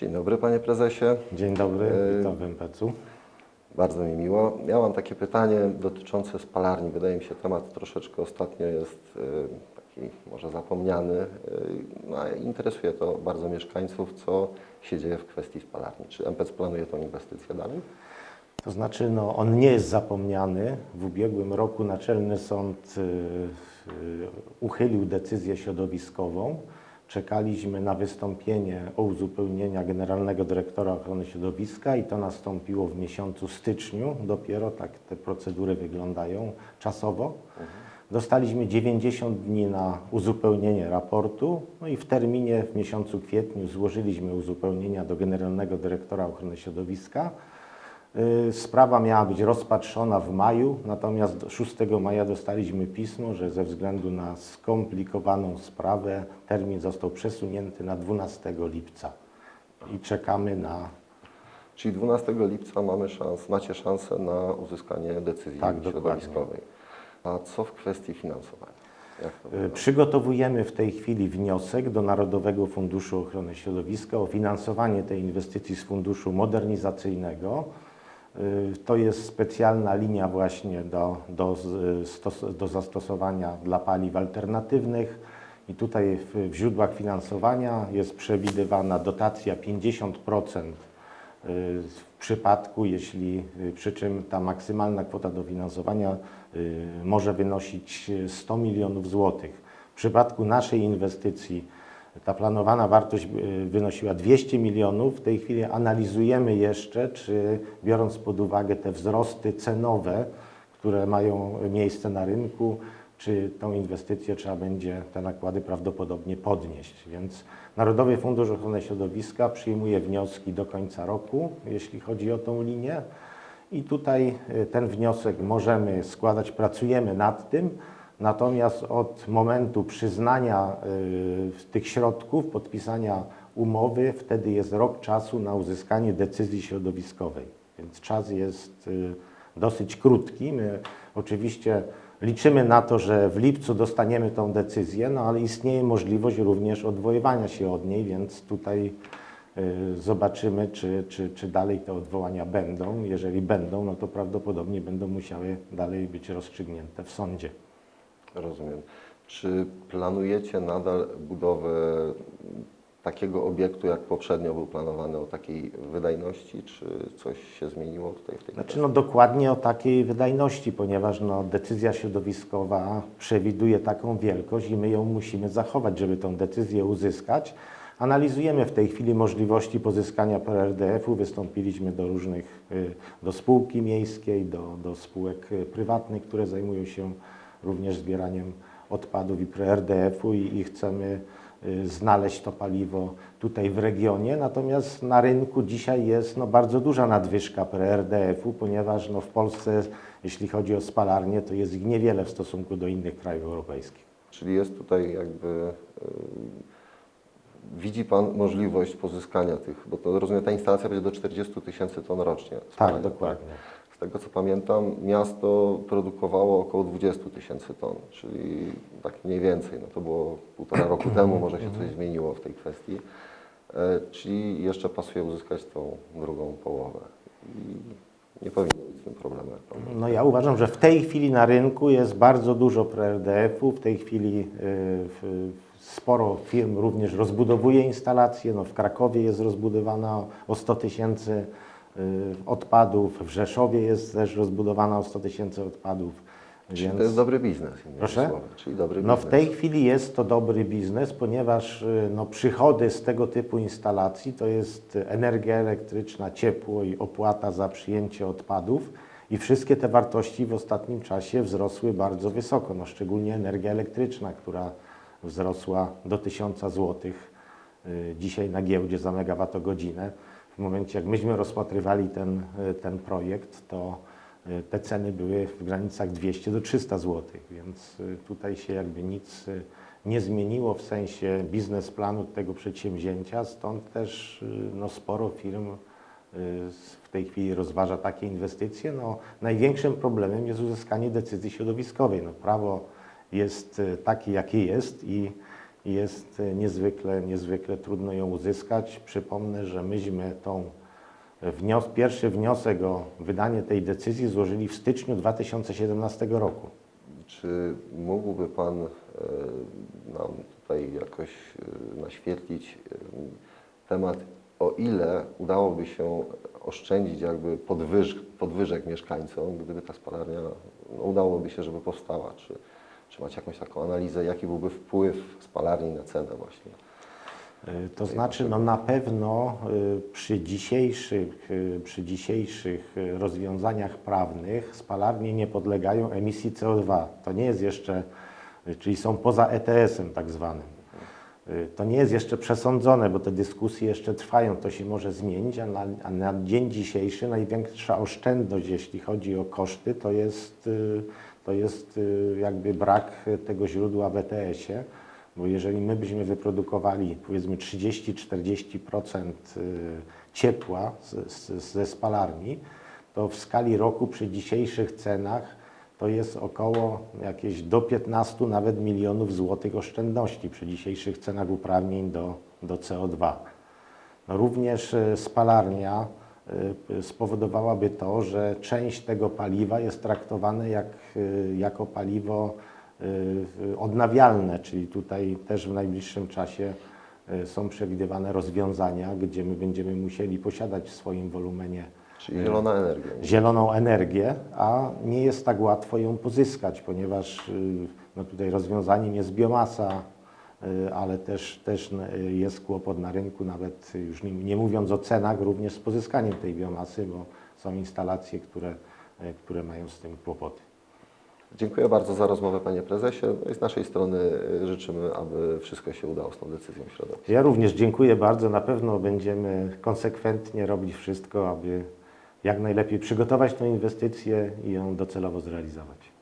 Dzień dobry panie prezesie. Dzień dobry, E, witam w MPC-u. Bardzo mi miło. Ja mam takie pytanie dotyczące spalarni. Wydaje mi się temat troszeczkę ostatnio jest y, taki może zapomniany. y, No, interesuje to bardzo mieszkańców, co się dzieje w kwestii spalarni. Czy MPC planuje tą inwestycję dalej? To znaczy, no, on nie jest zapomniany. W ubiegłym roku Naczelny Sąd uchylił decyzję środowiskową. Czekaliśmy na wystąpienie o uzupełnienia Generalnego Dyrektora Ochrony Środowiska i to nastąpiło w miesiącu styczniu. Dopiero tak te procedury wyglądają czasowo. Dostaliśmy 90 dni na uzupełnienie raportu, no i w terminie w miesiącu kwietniu złożyliśmy uzupełnienia do Generalnego Dyrektora Ochrony Środowiska. Y, Sprawa miała być rozpatrzona w maju, natomiast 6 maja dostaliśmy pismo, że ze względu na skomplikowaną sprawę termin został przesunięty na 12 lipca i czekamy na. Czyli 12 lipca mamy szans, macie szansę na uzyskanie decyzji Tak, dokładnie. środowiskowej. A co w kwestii finansowania? Y? Przygotowujemy w tej chwili wniosek do Narodowego Funduszu Ochrony Środowiska o finansowanie tej inwestycji z funduszu modernizacyjnego. Y, To jest specjalna linia właśnie do, do, do zastosowania dla paliw alternatywnych. I tutaj w, w źródłach finansowania jest przewidywana dotacja 50% y, w przypadku, jeśli y, przy czym ta maksymalna kwota dofinansowania może wynosić 100 milionów złotych. W przypadku naszej inwestycji ta planowana wartość y, wynosiła 200 milionów. W tej chwili analizujemy jeszcze, czy biorąc pod uwagę te wzrosty cenowe, które mają miejsce na rynku, czy tą inwestycję trzeba będzie te nakłady prawdopodobnie podnieść. Więc Narodowy Fundusz Ochrony Środowiska przyjmuje wnioski do końca roku, jeśli chodzi o tą linię. I tutaj y, ten wniosek możemy składać, pracujemy nad tym. Natomiast od momentu przyznania y, tych środków, podpisania umowy, wtedy jest rok czasu na uzyskanie decyzji środowiskowej. Więc czas jest y, dosyć krótki. My oczywiście liczymy na to, że w lipcu dostaniemy tą decyzję, no ale istnieje możliwość również odwoływania się od niej, więc tutaj y, zobaczymy, czy, czy, czy dalej te odwołania będą. Jeżeli będą, no to prawdopodobnie będą musiały dalej być rozstrzygnięte w sądzie. Rozumiem. Czy planujecie nadal budowę takiego obiektu, jak poprzednio był planowany o takiej wydajności, czy coś się zmieniło tutaj w tej Znaczy no dokładnie o takiej wydajności, ponieważ no, decyzja środowiskowa przewiduje taką wielkość i my ją musimy zachować, żeby tą decyzję uzyskać. Analizujemy w tej chwili możliwości pozyskania PRDF-u. Wystąpiliśmy do różnych, y, do spółki miejskiej, do, do spółek y, prywatnych, które zajmują się również zbieraniem odpadów i PRDF-u i, i chcemy y, znaleźć to paliwo tutaj w regionie. Natomiast na rynku dzisiaj jest no, bardzo duża nadwyżka PRDF-u, ponieważ no, w Polsce, jeśli chodzi o spalarnie, to jest ich niewiele w stosunku do innych krajów europejskich. Czyli jest tutaj jakby. y, Widzi Pan możliwość pozyskania tych, bo to rozumiem, ta instalacja będzie do 40 tysięcy ton rocznie. Tak, spalania, dokładnie. Z tego co pamiętam, miasto produkowało około 20 tysięcy ton, czyli tak mniej więcej. No to było półtora roku temu, może się coś zmieniło w tej kwestii. E, Czyli jeszcze pasuje uzyskać tą drugą połowę. I nie powinno być z tym mówi. No ja uważam, że w tej chwili na rynku jest bardzo dużo PRDF-u. W tej chwili w- sporo firm również rozbudowuje instalacje. No w Krakowie jest rozbudowana o 100 tysięcy y, odpadów, w Rzeszowie jest też rozbudowana o 100 tysięcy odpadów. Czyli to jest dobry biznes. Proszę? Czyli dobry No w biznes. tej chwili jest to dobry biznes, ponieważ y, no, przychody z tego typu instalacji to jest energia elektryczna, ciepło i opłata za przyjęcie odpadów. I wszystkie te wartości w ostatnim czasie wzrosły bardzo wysoko, no, szczególnie energia elektryczna, która wzrosła do 1000 zł y, dzisiaj na giełdzie za megawattogodzinę. W momencie, jak myśmy rozpatrywali ten, y, ten projekt, to y, te ceny były w granicach 200 do 300 zł, więc y, tutaj się jakby nic y, nie zmieniło w sensie biznesplanu tego przedsięwzięcia, stąd też y, no, sporo firm y, w tej chwili rozważa takie inwestycje. No, największym problemem jest uzyskanie decyzji środowiskowej. No, prawo jest y, takie, jakie jest i jest e, niezwykle, niezwykle trudno ją uzyskać. Przypomnę, że myśmy tą wnios, pierwszy wniosek o wydanie tej decyzji złożyli w styczniu 2017 roku. Czy mógłby Pan e, nam tutaj jakoś e, naświetlić e, temat, o ile udałoby się oszczędzić jakby podwyż, podwyżek mieszkańcom, gdyby ta spalarnia, no, udałoby się, żeby powstała? Czy, czy macie jakąś taką analizę, jaki byłby wpływ spalarni na cenę właśnie? Y, To znaczy, no na pewno y, przy dzisiejszych, y, przy dzisiejszych rozwiązaniach prawnych spalarnie nie podlegają emisji CO2. To nie jest jeszcze, czyli są poza ETS-em tak zwanym. Y, To nie jest jeszcze przesądzone, bo te dyskusje jeszcze trwają, to się może zmienić, a na, a na dzień dzisiejszy największa oszczędność, jeśli chodzi o koszty, to jest, y, to jest y, jakby brak tego źródła w ETS-ie. Bo jeżeli my byśmy wyprodukowali powiedzmy 30-40% y, ciepła ze spalarni, to w skali roku przy dzisiejszych cenach to jest około jakieś do 15 nawet milionów złotych oszczędności przy dzisiejszych cenach uprawnień do, do CO2. No również y, spalarnia y, spowodowałaby to, że część tego paliwa jest traktowane jak, y, jako paliwo odnawialne, czyli tutaj też w najbliższym czasie są przewidywane rozwiązania, gdzie my będziemy musieli posiadać w swoim wolumenie Czyli zielona energia. zieloną energię, a nie jest tak łatwo ją pozyskać, ponieważ y, no tutaj rozwiązaniem jest biomasa, y, ale też, też y, jest kłopot na rynku, nawet już nie, nie mówiąc o cenach, również z pozyskaniem tej biomasy, bo są instalacje, które, które mają z tym kłopoty. Dziękuję bardzo za rozmowę Panie Prezesie. No i z naszej strony życzymy, aby wszystko się udało z tą decyzją środowiska. Ja również dziękuję bardzo. Na pewno będziemy konsekwentnie robić wszystko, aby jak najlepiej przygotować tę inwestycję i ją docelowo zrealizować.